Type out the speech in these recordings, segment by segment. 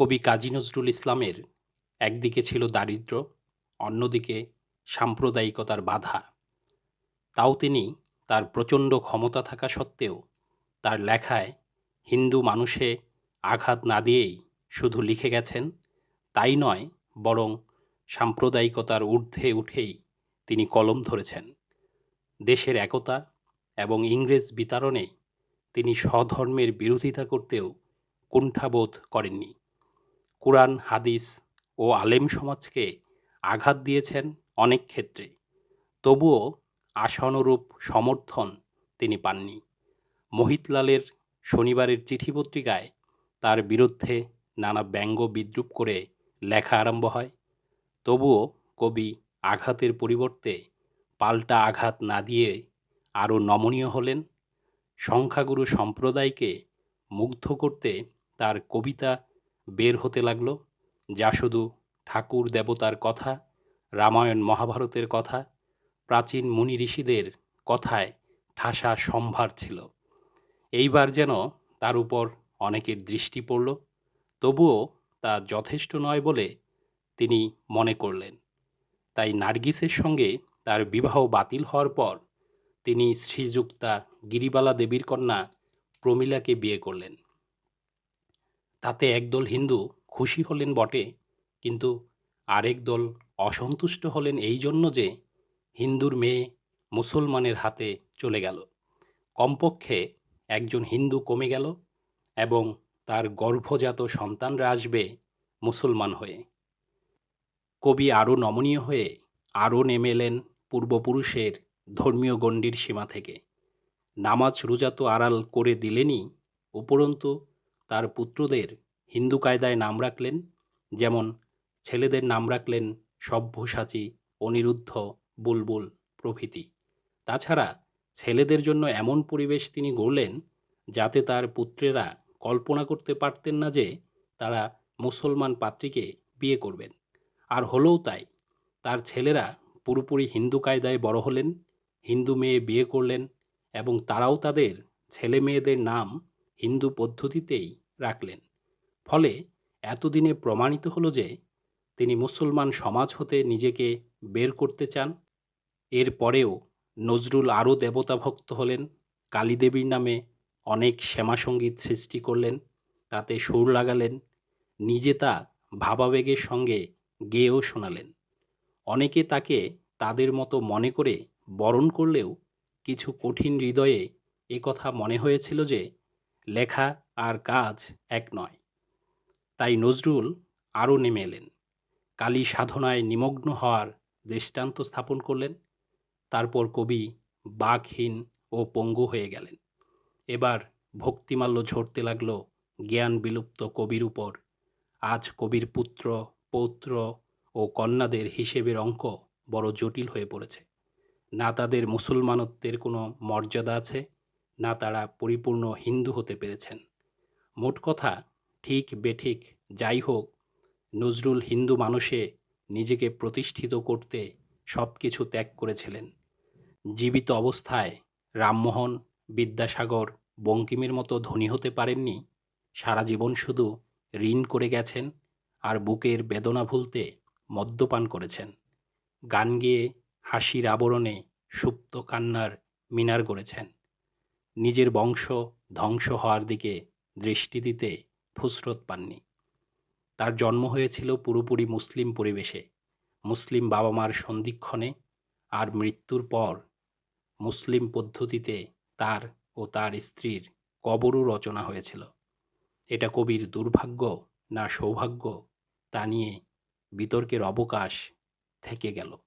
কবি কাজী নজরুল ইসলামের একদিকে ছিল দারিদ্র্য, অন্যদিকে সাম্প্রদায়িকতার বাধা। তাও তিনি তার প্রচণ্ড ক্ষমতা থাকা সত্ত্বেও তার লেখায় হিন্দু মানুষে আঘাত না দিয়েই শুধু লিখে গেছেন, তাই নয় বরং সাম্প্রদায়িকতার ঊর্ধ্বে উঠেই তিনি কলম ধরেছেন। দেশের একতা এবং ইংরেজ বিতাড়নে তিনি স্বধর্মের বিরোধিতা করতেও কুণ্ঠাবোধ করেননি। কোরআন, হাদিস ও আলেম সমাজকে আঘাত দিয়েছেন অনেক ক্ষেত্রে। তবুও আশানুরূপ সমর্থন তিনি পাননি। মহিতলালের শনিবারের চিঠি পত্রিকায় তার বিরুদ্ধে নানা ব্যঙ্গ বিদ্রুপ করে লেখা আরম্ভ হয়। তবুও কবি আঘাতের পরিবর্তে পাল্টা আঘাত না দিয়ে আরও নমনীয় হলেন। সংখ্যাগুরু সম্প্রদায়কে মুগ্ধ করতে তার কবিতা বের হতে লাগল, যা শুধু ঠাকুর দেবতার কথা, রামায়ণ মহাভারতের কথা, প্রাচীন মুনি ঋষিদের কথায় ঠাসা সম্ভার ছিল। এইবার যেন তার উপর অনেকের দৃষ্টি পড়ল, তবুও তা যথেষ্ট নয় বলে তিনি মনে করলেন। তাই নার্গিসের সঙ্গে তার বিবাহ বাতিল হওয়ার পর তিনি শ্রীযুক্তা গিরিবালা দেবীর কন্যা প্রমীলাকে বিয়ে করলেন। তাতে একদল হিন্দু খুশি হলেন বটে, কিন্তু আরেক দল অসন্তুষ্ট হলেন এই জন্য যে হিন্দুর মেয়ে মুসলমানের হাতে চলে গেল। কমপক্ষে একজন হিন্দু কমে গেল এবং তার গর্ভজাত সন্তানরা আসবে মুসলমান হয়ে। কবি আরও নমনীয় হয়ে আরও নেমে এলেন পূর্বপুরুষের ধর্মীয় গণ্ডির সীমা থেকে। নামাজ রোজা তো আড়াল করে দিলেনই, উপরন্তু তার পুত্রদের হিন্দু কায়দায় নাম রাখলেন, যেমন ছেলেদের নাম রাখলেন সভ্যসাচী অনিরুদ্ধ, বুলবুল প্রভৃতি। তাছাড়া ছেলেদের জন্য এমন পরিবেশ তিনি গড়লেন যাতে তার পুত্রেরা কল্পনা করতে পারতেন না যে তারা মুসলমান পাত্রীকে বিয়ে করবেন। আর হলেও তাই, তার ছেলেরা পুরোপুরি হিন্দু কায়দায় বড় হলেন, হিন্দু মেয়ে বিয়ে করলেন এবং তারাও তাদের ছেলে মেয়েদের নাম হিন্দু পদ্ধতিতেই রাখলেন। ফলে এতদিনে প্রমাণিত হলো যে তিনি মুসলমান সমাজ হতে নিজেকে বের করতে চান। এর পরেও নজরুল আরও দেবতাভক্ত হলেন। কালীদেবীর নামে অনেক শ্যামাসঙ্গীত সৃষ্টি করলেন। তাতে সুর লাগালেন। নিজে তা ভাবাবেগের সঙ্গে গেয়েও শোনালেন। অনেকে তাকে তাদের মতো মনে করে বরণ করলেও কিছু কঠিন হৃদয়ে কথা মনে হয়েছিল যে লেখা আর কাজ এক নয়। তাই নজরুল আরও নেমে এলেন। কালী সাধনায় নিমগ্ন হওয়ার দৃষ্টান্ত স্থাপন করলেন। তারপর কবি বাঘহীন ও পঙ্গু হয়ে গেলেন। এবার ভক্তিমাল্য ঝরতে লাগল জ্ঞান বিলুপ্ত কবির উপর। আজ কবির পুত্র, পৌত্র ও কন্যাদের হিসেবের অঙ্ক বড় জটিল হয়ে পড়েছে। না তাদের মুসলমানত্বের কোনো মর্যাদা আছে? না তারা পরিপূর্ণ হিন্দু হতে পেরেছেন। মোট কথা, ঠিক বেঠিক, যাই হোক, নজরুল হিন্দু মানুষে নিজেকে প্রতিষ্ঠিত করতে সব কিছু ত্যাগ করেছিলেন। জীবিত অবস্থায় রামমোহন, বিদ্যাসাগর, বঙ্কিমের মতো ধনী হতে পারেননি, সারা জীবন শুধু ঋণ করে গেছেন আর বুকের বেদনা ভুলতে মদ্যপান করেছেন। গান গেয়ে হাসির আবরণে সুপ্ত কান্নার মিনার গড়েছেন। নিজের বংশ ধ্বংস হওয়ার দিকে দৃষ্টি দিতে ফুসরত পাননি। তার জন্ম হয়েছিল পুরোপুরি মুসলিম পরিবেশে। মুসলিম বাবা মার সন্ধিক্ষণে আর মৃত্যুর পর মুসলিম পদ্ধতিতে তার ও তার স্ত্রীর কবরও রচনা হয়েছিল। এটা কবির দুর্ভাগ্য না সৌভাগ্য তা নিয়ে বিতর্কের অবকাশ থেকে গেল।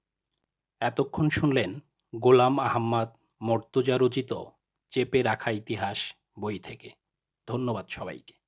এতক্ষণ শুনলেন গোলাম আহম্মদ মর্তুজা রচিত চেপে রাখা ইতিহাস বই থেকে। ধন্যবাদ সবাইকে।